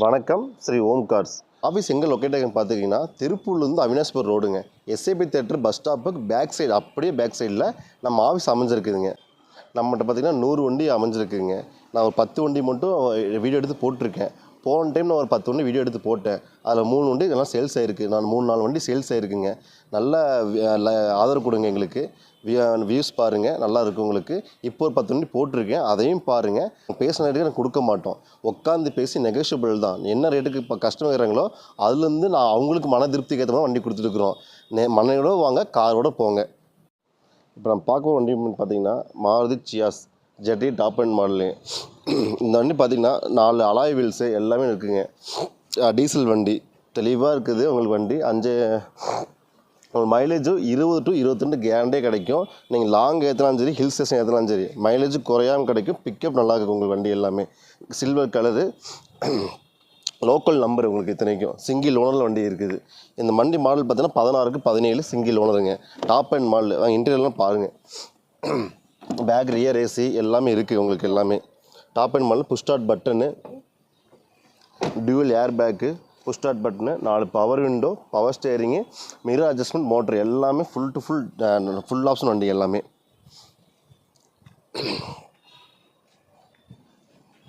வணக்கம் Sri Om cars office எங்கே locate ஆகுன்னு பார்த்துக்கிங்கன்னா திருப்பூர்லேருந்து அவினாஷ்பூர் ரோடுங்க. எஸ்ஏபி தேட்டர் பஸ் ஸ்டாப்புக்கு பேக் சைடு அப்படியே பேக் சைடில் நம்ம ஆஃபீஸ் அமைஞ்சிருக்குதுங்க. நம்மகிட்ட பார்த்தீங்கன்னா நூறு வண்டி அமைஞ்சிருக்குங்க நான் ஒரு பத்து வண்டி மட்டும் வீடியோ எடுத்து போட்டிருக்கேன். போன டைம் நான் ஒரு பத்து வண்டி வீடியோ எடுத்து போட்டேன். அதில் மூணு வண்டி எல்லாம் சேல்ஸ் ஆயிருக்கு. நான் மூணு நாலு வண்டி சேல்ஸ் ஆயிருக்குங்க. நல்ல ல- ஆதரவு கொடுங்க எங்களுக்கு. வியூஸ் பாருங்கள் நல்லா இருக்கும் உங்களுக்கு. இப்போ ஒரு பத்து வண்டி போட்டிருக்கேன். அதையும் பாருங்கள் பேசின ரேட்டுக்கு நான் கொடுக்க மாட்டோம். உட்காந்து பேசி நெகோஷியபிள் தான். என்ன ரேட்டுக்கு இப்போ கஸ்டமர் இருக்கிறாங்களோ அதுலேருந்து நான் அவங்களுக்கு மன திருப்திக்கு ஏற்ற மாதிரி வண்டி கொடுத்துருக்குறோம் நே மனையோட வாங்க காரோட போங்க. இப்போ நம்ம பார்க்க வண்டி பார்த்தீங்கன்னா Maruti Ciaz Zeta top end model இந்த வண்டி பார்த்தீங்கன்னா நாலு அலாய் வீல்ஸு எல்லாமே இருக்குங்க. டீசல் வண்டி. தெளிவாக இருக்குது உங்களுக்கு வண்டி. அஞ்சு உங்களுக்கு மைலேஜும் இருபது டு இருபத்திரெண்டு கேரண்டே கிடைக்கும். நீங்கள் லாங் ஏற்றினாலும் சரி ஹில் ஸ்டேஷன் ஏற்றினாலும் சரி மைலேஜ் குறையாமல் கிடைக்கும். பிக்கப் நல்லா இருக்கும் உங்களுக்கு வண்டி எல்லாமே. Silver colour. லோக்கல் நம்பர் உங்களுக்கு இத்தனைக்கும். சிங்கிள் ஓனரில் வண்டி இருக்குது. இந்த வண்டி மாடல் பார்த்தீங்கன்னா பதினாறுக்கு பதினேழு சிங்கிள் ஓனருங்க டாப் அண்ட் மாடல் இன்டீரியர்லாம் பாருங்கள் பேக் ரியர் ஏசி எல்லாமே இருக்குது உங்களுக்கு எல்லாமே. Top and model push start button dual air bag push start button நாலு power window power steering mirror adjustment motor எல்லாமே full to full full option வண்டி எல்லாமே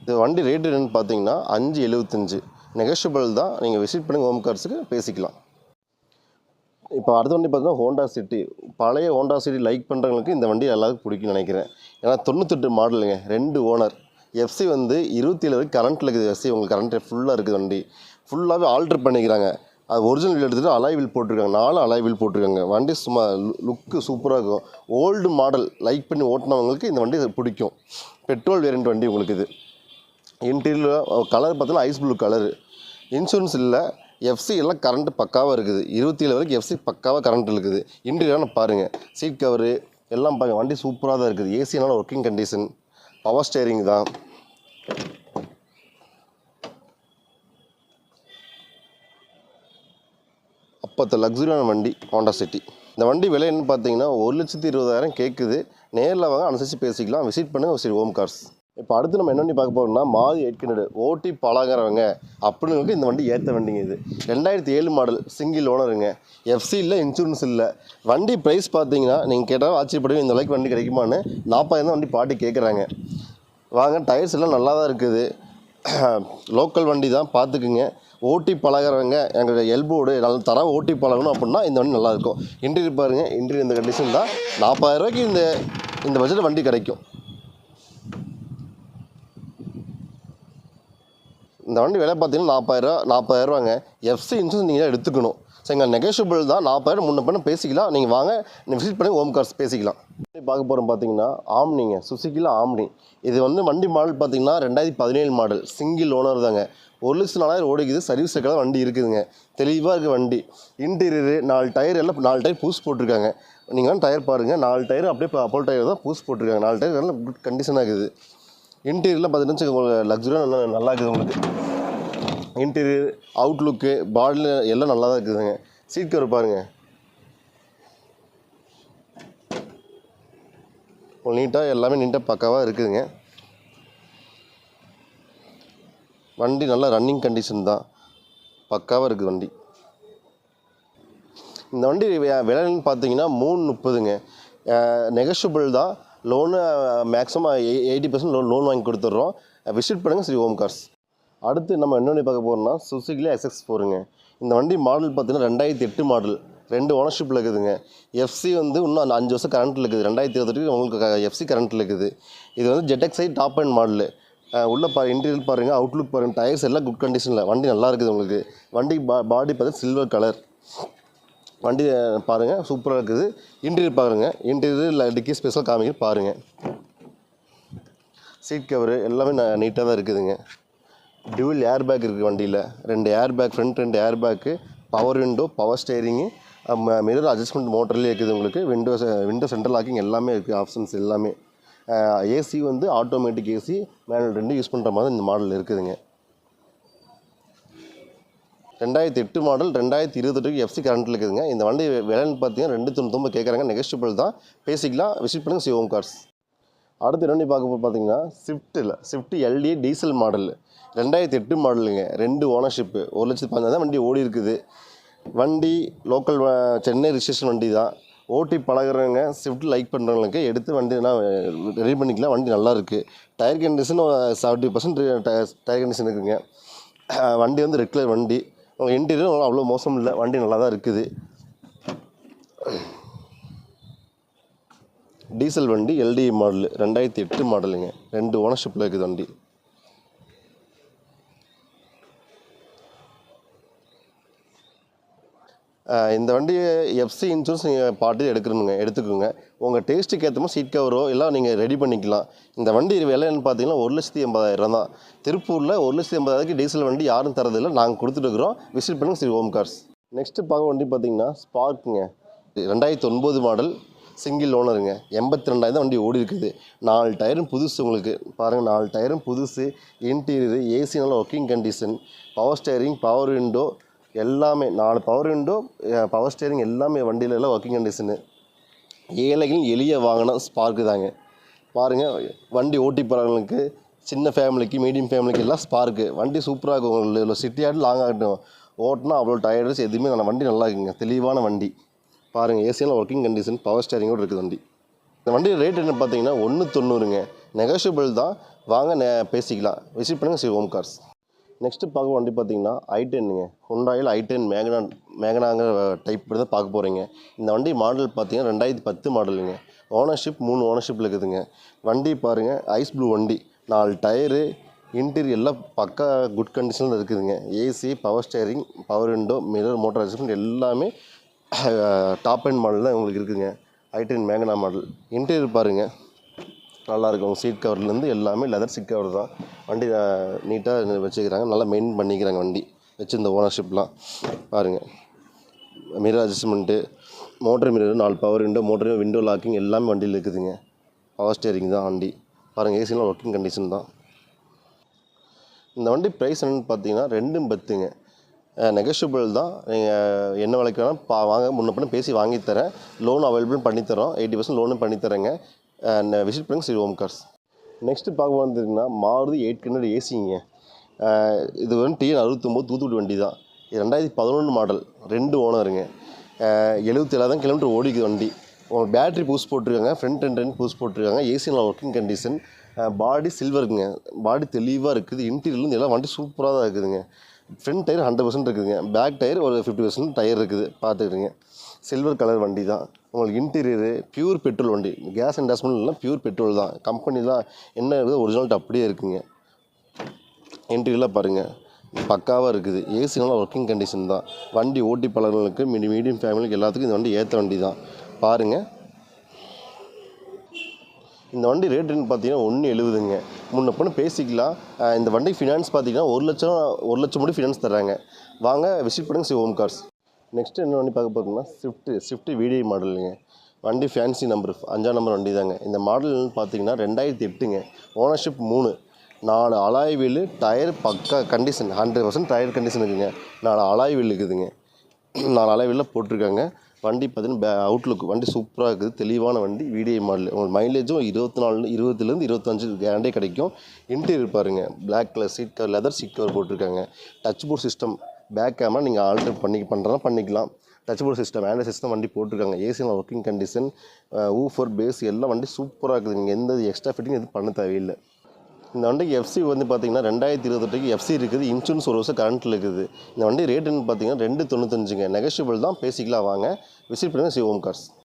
இது வண்டி ரேட் என்னென்னு பார்த்தீங்கன்னா அஞ்சு எழுபத்தஞ்சு நெகோஷியபிள் தான் நீங்கள் விசிட் பண்ணுங்கள் ஹோம் கார்ஸுக்கு பேசிக்கலாம் இப்போ அடுத்த வண்டி பார்த்தீங்கன்னா ஹோண்டா சிட்டி பழைய ஹோண்டா சிட்டி லைக் பண்ணுறவங்களுக்கு இந்த வண்டி எல்லாருக்கும் பிடிக்கும்னு நினைக்கிறேன். ஏன்னா தொண்ணூத்தெட்டு மாடலுங்க ரெண்டு ஓனர் எஃப்சி வந்து இருபத்தி ஏழு வரைக்கும் கரண்ட்டில் இருக்குது எஃப்சி உங்களுக்கு கரண்ட் ஃபுல்லாக இருக்குது வண்டி. ஃபுல்லாகவே ஆல்டர் பண்ணிக்கிறாங்க. அது ஒரிஜினல் வீல் எடுத்துகிட்டு அலைவில் போட்டிருக்காங்க. நாலு அலைவில் போட்டிருக்காங்க. வண்டி சும்மா லுக்கு சூப்பராக இருக்கும். ஓல்டு மாடல் லைக் பண்ணி ஓட்டினவங்களுக்கு இந்த வண்டி பிடிக்கும். பெட்ரோல் வேரியண்ட் வண்டி உங்களுக்கு இது. இன்டீரியர் கலர் பார்த்தீங்கன்னா ஐஸ் ப்ளூ கலரு இன்சூரன்ஸ் இல்லை. எஃப்சி எல்லாம் கரண்ட்டு பக்காவாக இருக்குது. இருபத்தி ஏழு வரைக்கும் எஃப்சி பக்காவாக கரண்ட் இருக்குது. இன்டீரியராக பாருங்கள் சீட் கவரு எல்லாம் பாருங்கள் வண்டி சூப்பராக தான் இருக்குது. ஏசினால ஒர்க்கிங் கண்டிஷன் பவர் ஸ்டேரிங் தான். அப்பத்த லக்ஸுரியான வண்டி ஹோண்டா சிட்டி. இந்த வண்டி விலை என்னன்னு பார்த்தீங்கன்னா ஒரு லட்சத்தி இருபதாயிரம் கேட்குது நேரில் வாங்க அனுசரித்து பேசிக்கலாம். விசிட் பண்ணுங்கள் சரி ஓம் கார்ஸ். இப்போ அடுத்து நம்ம என்ன வண்டி பார்க்க போகிறோம்னா மாதி எயிட் ஓட்டி பழகிறவங்க அப்படின்னு இந்த வண்டி ஏற்ற வண்டிங்க இது. ரெண்டாயிரத்தி ஏழு மாடல் சிங்கிள் ஓனருங்க எஃப்சி இல்லை இன்சூரன்ஸ் இல்லை. வண்டி ப்ரைஸ் பார்த்தீங்கன்னா நீங்கள் கேட்டால் ஆச்சரியப்படுவீங்க இந்த அளவுக்கு வண்டி கிடைக்குமான்னு நாற்பதாயிரம் தான் வண்டி பாட்டி கேட்குறாங்க வாங்க டயர்ஸ் எல்லாம் நல்லா தான் இருக்குது. லோக்கல் வண்டி தான் பார்த்துக்குங்க. ஓட்டி பழகிறவங்க எங்கள் எல்போடு நல்ல தரம் ஓட்டி பழகணும் அப்படின்னா இந்த வண்டி நல்லாயிருக்கும் இன்டீரியர் பாருங்கள் இன்டீரியர் இந்த கண்டிஷன் தான். நாற்பதாயிரரூவாய்க்கு இந்த இந்த பட்ஜெட்டில் வண்டி கிடைக்கும். இந்த வண்டி விலை பார்த்தீங்கன்னா நாற்பதாயிரரூவா நாற்பதாயிரரூவாங்க எஃப்சி இன்சூரன்ஸ் நீங்கள் எடுத்துக்கணும். சரிங்க நெகோஷியபிள் தான். நாற்பதாயிரம் முன்ன பண்ண பேசிக்கலாம். நீங்கள் வாங்க நீங்கள் விசிட் பண்ணி ஹோம் கார்ஸ் பேசிக்கலாம். பார்க்க போகிறோம் பார்த்தீங்கன்னா ஆம்னிங்க. சுசுக்கியில் ஆம்னி. இது வந்து வண்டி மாடல் பார்த்தீங்கன்னா ரெண்டாயிரத்தி பதினேழு மாடல் சிங்கிள் ஓனர் தாங்க. ஒரு லட்சம் நாலாயிரம் ஓடிக்குது. சர்வீஸ் இருக்கிற வண்டி இருக்குதுங்க. தெளிவாக இருக்குது வண்டி. இன்டீரியரு நாலு டயர் எல்லாம் நாலு டயர் பூஸ் போட்டிருக்காங்க. நீங்கள் டயர் பாருங்கள் நாலு டயர் அப்படியே அப்போல் டயர் தான் பூஸ் போட்டிருக்காங்க. நாலு டயர் நல்லா குட் கண்டிஷனாக இருக்குது. இன்டீரியரில் பார்த்தீங்கன்னா உங்களுக்கு லக்ஸுரியாக நல்லா நல்லா இருக்குது உங்களுக்கு. இன்டீரியர் அவுட்லுக்கு பாடியில் எல்லாம் நல்லா தான் இருக்குதுங்க. சீட் கவர் பாருங்கள் நீட்டாக எல்லாமே நீட்டாக பக்காவாக இருக்குதுங்க. வண்டி நல்லா ரன்னிங் கண்டிஷன் தான். பக்காவாக இருக்குது வண்டி. இந்த வண்டி விலைன்னு பார்த்தீங்கன்னா மூணு முப்பதுங்க. நெகஷபிள் தான். Loan maximum eighty percent loan loan வாங்கி கொடுத்துட்றோம். விசிட் பண்ணுங்கள் ஸ்ரீ ஓம் கார்ஸ். அடுத்து நம்ம என்ன பார்க்க போகிறோம்னா சுசுக்கிலே எஸ்எக்ஸ் போருங்க. இந்த வண்டி மாடல் பார்த்தீங்கன்னா ரெண்டாயிரத்தி எட்டு மாடல் ரெண்டு ஓனர்ஷிப்பில் இருக்குதுங்க. எஃப்சி வந்து இன்னும் அந்த அஞ்சு வருஷம் கரண்ட்டில் இருக்குது. ரெண்டாயிரத்தி இருபத்தெட்டு உங்களுக்கு எஃப்சி கரண்ட்டில் இருக்குது. இது வந்து ஜெட்டெக்ஸை டாப் அண்ட் மாடலு உள்ளே பா இன்டீரியர் பாருங்கள் அவுட்லுக் பாருங்கள் டயர்ஸ் எல்லாம் குட் கண்டிஷனில் வண்டி நல்லா இருக்குது உங்களுக்கு. வண்டி பா பாடி பார்த்து சில்வர் கலர் வண்டி பாருங்கள் சூப்பராக இருக்குது. இன்டீரியர் பாருங்கள் இன்டீரியர் டிக்கி ஸ்பெஷல் காமிக்க பாருங்கள் சீட் கவரு எல்லாமே நீட்டாக தான் இருக்குதுங்க. டியூல் ஏர் பேக் இருக்குது வண்டியில். ரெண்டு ஏர் பேக் ஃப்ரண்ட் ரெண்டு air bag power window power steering mirror adjustment மோட்டர்லேயே இருக்குது உங்களுக்கு. விண்டோ விண்டோ சென்ட்ரல் லாக்கிங் எல்லாமே இருக்குது. ஆப்ஷன்ஸ் எல்லாமே. ஏசி வந்து ஆட்டோமேட்டிக் ஏசி மேனுவல் ரெண்டு யூஸ் பண்ணுற மாதிரி இந்த மாடல் இருக்குதுங்க. ரெண்டாயிரத்தி எட்டு மாடல் ரெண்டாயிரத்தி இருபத்தெட்டுக்கு எஃப்சி கரண்ட்டில் இருக்குதுங்க. இந்த வண்டி விலைன்னு பார்த்தீங்கன்னா ரெண்டு தொண்ணூத்தொம்பது கேட்குறாங்க நெகஸ்டபிள் தான். பேசிக்கலாம். விசிட் பண்ணுங்கள் சிவம் கார்ஸ் அடுத்து என்ன வண்டி பார்க்க போது பார்த்தீங்கன்னா ஸ்விஃப்ட்டில் ஸ்விஃப்ட் எல்டிஏ டீசல் மாடல் ரெண்டாயிரத்தி எட்டு மாடலுங்க ரெண்டு ஓனர்ஷிப்பு ஒரு லட்சத்து பதினஞ்சு தான் வண்டி ஓடி இருக்குது. வண்டி லோக்கல் சென்னை ரிஜிஸ்ட்ரேஷன் வண்டி தான். ஓட்டி பழகுறவங்க ஸ்விஃப்ட் லைக் பண்ணுறவங்களுக்கு எடுத்து வண்டினா ரெடி பண்ணிக்கலாம். வண்டி நல்லா இருக்குது tyre condition seventy percent tyre condition இருக்குங்க. வண்டி வந்து ரெட் கலர் வண்டி. இன்டீரியர் அவ்வளோ மோசம் இல்லை. வண்டி நல்லா தான் இருக்குது. டீசல் வண்டி எல்டி மாடலு ரெண்டாயிரத்தி எட்டு மாடலுங்க ரெண்டு ஓனர்ஷிப்பில் இருக்குது வண்டி. இந்த வண்டி எஃப்சி இன்சூரன்ஸ் நீங்கள் பார்ட்டி எடுக்கணுங்க எடுத்துக்கோங்க. உங்கள் டேஸ்ட்டுக்கு ஏற்ற மாதிரி சீட் கவரோ எல்லாம் நீங்கள் ரெடி பண்ணிக்கலாம். இந்த வண்டி விலைன்னு பார்த்தீங்கன்னா ஒரு லட்சத்தி எண்பதாயிரம் தான். திருப்பூரில் ஒரு லட்சத்தி எண்பதாயிரத்துக்கு டீசல் வண்டி யாரும் தரதில்லை நாங்கள் கொடுத்துட்டுருக்குறோம் விசிட் பண்ணுங்க ஸ்ரீ ஓம் கார்ஸ் நெக்ஸ்ட்டு பார்க்க வண்டி பார்த்தீங்கன்னா ஸ்பார்க்குங்க ரெண்டாயிரத்தி ஒன்பது மாடல் சிங்கிள் ஓனருங்க எண்பத்தி ரெண்டாயிரம் தான் வண்டி ஓடி இருக்குது. நாலு டயரும் புதுசு உங்களுக்கு. பாருங்கள் நாலு டயரும் புதுசு. இன்டீரியரு ஏசி நல்ல working condition power steering power window எல்லாமே நாலு பவர் விண்டோ பவர் ஸ்டேரிங் எல்லாமே வண்டியில் எல்லாம் ஒர்க்கிங் கண்டிஷனு ஏழைகள் எளிய வாங்கினா ஸ்பார்க்கு தாங்க. பாருங்கள் வண்டி ஓட்டி போகிறவங்களுக்கு சின்ன ஃபேமிலிக்கு மீடியம் ஃபேமிலிக்கு எல்லாம் ஸ்பார்க்கு வண்டி சூப்பராக இருக்கும். உங்களுக்கு சிட்டி ஆகட்டும் லாங் ஆகட்டும் ஓட்டினா அவ்வளோ டயர்ட்ஸ் எதுவுமே நல்ல வண்டி நல்லா இருக்குங்க. தெளிவான வண்டி. பாருங்கள் ஏசியெல்லாம் ஒர்க்கிங் கண்டிஷன் பவர் ஸ்டேரிங்கோடு இருக்குது வண்டி. இந்த வண்டியில் ரேட் என்ன பார்த்தீங்கன்னா ஒன்று தொண்ணூறுங்க. நெகோஷியபிள் தான். வாங்க நே பேசிக்கலாம். விசிட் பண்ணுங்கள் ஸ்ரீ ஓம் கார்ஸ் நெக்ஸ்ட்டு பார்க்க வண்டி பார்த்தீங்கன்னா ஐ டென்னுங்க ஹுண்டாயில் ஐ டென் மேகனா மேகனாங்கிற டைப் தான் பார்க்க போகிறீங்க இந்த வண்டி மாடல் பார்த்தீங்கன்னா ரெண்டாயிரத்தி பத்து மாடலுங்க ஓனர்ஷிப் மூணு ஓனர்ஷிப்பில் இருக்குதுங்க. வண்டி பாருங்கள் ஐஸ் ப்ளூ வண்டி. நாலு டயரு இன்டீரியர் எல்லாம் பக்கா குட் கண்டிஷனில் இருக்குதுங்க. AC power steering power window mirror motor adjustment எல்லாமே டாப் அண்ட் மாடல் தான் உங்களுக்கு இருக்குதுங்க. I ten Magna model interior பாருங்கள் நல்லாயிருக்கும். சீட் கவர்லேருந்து எல்லாமே லெதர் சீட் கவர் தான். வண்டி நீட்டாக வச்சுக்கிறாங்க. நல்லா மெயின்டைன் பண்ணிக்கிறாங்க வண்டி. வச்சுருந்த ஓனர்ஷிப்லாம் பாருங்கள் மிரர் அட்ஜஸ்ட்மெண்ட்டு மோட்டர் மிரர் நாலு power window motor window locking எல்லாமே வண்டியில் இருக்குதுங்க. பவர் ஸ்டேரிங் தான் வண்டி. பாருங்கள் ஏசிலாம் ஒர்க்கிங் கண்டிஷன் தான். இந்த வண்டி ப்ரைஸ் என்னென்னு பார்த்தீங்கன்னா ரெண்டும் பத்துங்க. நெகஷியபிள் தான். நீங்கள் என்ன விலைக்கு வேணால் பா வாங்க முன்ன பின்ன பேசி வாங்கி தரேன். லோன் அவைலபிள் பண்ணித்தரோம். எயிட்டி பர்சன்ட் லோனும் பண்ணித்தரேங்க. விசிட் பண்ணுங்கள் ஸ்ரீ ஓம் கார்ஸ் நெக்ஸ்ட்டு பார்க்க வந்ததுங்கன்னா மாருதி எயிட் ஹண்ட்ரட் ஏசிங்க இது வந்து டிஎன் அறுபத்தொம்போது தூத்துக்குடி வண்டி தான். இது ரெண்டாயிரத்தி பதினொன்று மாடல் ரெண்டு ஓனருங்க. Uh, எழுபத்தி ஏழாயிரம் கிலோமீட்டர் ஓடிக்குது வண்டி. உங்கள் பேட்ரி பூஸ் போட்டிருக்காங்க. ஃப்ரண்ட் அண்ட் ரெண்டு பூஸ் போட்டிருக்காங்க. ஏசி நல்லா ஒர்க்கிங் கண்டிஷன் பாடி சில்வருங்க பாடி தெளிவாக இருக்குது. இன்டீரியர்லேருந்து எல்லாம் வண்டி சூப்பராக தான் இருக்குதுங்க. ஃப்ரண்ட் டயர் ஹண்ட்ரட் பர்சன்ட் இருக்குதுங்க. பேக் டயர் ஒரு ஃபிஃப்டி பர்சன்ட் டயர் இருக்குது. பார்த்துக்கிடுங்க சில்வர் கலர் வண்டி தான். உங்களுக்கு இன்டீரியரு பியூர் பெட்ரோல் வண்டி. கேஸ் இண்டஸ்ட்மெண்ட் எல்லாம் பியூர் பெட்ரோல் தான். கம்பெனி தான் என்ன இருக்குது ஒரிஜினல் அப்படியே இருக்குங்க. இன்டீரியர்லாம் பாருங்கள் பக்காவாக இருக்குது. ஏசி நல்லா ஒர்க்கிங் கண்டிஷன் தான். வண்டி ஓட்டி பழகிறவங்களுக்கு மீடி மீடியம் ஃபேமிலிக்கு எல்லாத்துக்கும் இந்த வண்டி ஏற்ற வண்டி தான். பாருங்கள் இந்த வண்டி ரேட்டுன்னு பார்த்தீங்கன்னா ஒன்று எழுபதுங்க முன்ன பொண்ணு பேசிக்கலாம். இந்த வண்டி ஃபினான்ஸ் பார்த்தீங்கன்னா ஒரு லட்சம் ஒரு லட்சம் மட்டும் ஃபினான்ஸ் தர்றாங்க. வாங்க விசிட் பண்ணுங்கள் சி ஹோம் கார்ஸ் நெக்ஸ்ட் என்ன வண்டி பார்க்க போகிறோம்னா ஸ்விஃப்ட்டு ஸ்விஃப்ட்டு விடிஐ மாடலுங்க வண்டி ஃபேன்சி நம்பர் அஞ்சாம் நம்பர் வண்டி தாங்க இந்த மாடல்னு பார்த்தீங்கன்னா ரெண்டாயிரத்தி எட்டுங்க. ஓனர்ஷிப் மூணு. நாலு அலாய் வீல் டயர் பக்கா condition hundred percent tyre condition இருக்குங்க. நாலு அலாய் வீல் இருக்குதுங்க. நாலு அலாய் வீலில் போட்டிருக்காங்க. வண்டி பார்த்தீங்கன்னா அவுட்லுக் வண்டி சூப்பராக இருக்குது. தெளிவான வண்டி விடிஐ மாடல் உங்களுக்கு மைலேஜும் இருபத்தி நாலு இருபதுலேருந்து இருபத்தஞ்சு கேரண்டே கிடைக்கும். இன்டீரியர் பாருங்கள் black colour seat cover leather seat cover போட்டிருக்காங்க. Touch board system back camera நீங்கள் ஆல்டர் பண்ணி பண்ணுறதா பண்ணிக்கலாம். Touch board system Android system வண்டி போட்டிருக்காங்க. ஏசியில் ஒர்க்கிங் கண்டிஷன் ஊஃபர் பேஸ் எல்லாம் வண்டி சூப்பராக இருக்குது. நீங்கள் எந்த எக்ஸ்ட்ரா ஃபிட்டிங் எதுவும் பண்ண தேவையில்லை. இந்த வண்டிக்கு எஃப்சி வந்து பார்த்தீங்கன்னா ரெண்டாயிரத்தி இருபத்தெட்டுக்கு எஃப்சி இருக்குது. இன்சூரன்ஸ் ஒரு வருஷம் கரண்ட்டில் இருக்குது. இந்த வண்டி ரேட்டுன்னு பார்த்தீங்கன்னா ரெண்டு தொண்ணூத்தஞ்சுங்க. நெகஷியபிள் தான். பேசிக்கலாம் வாங்க. விசிட் பண்ணுங்கள் சி ஓம் கார்ஸ்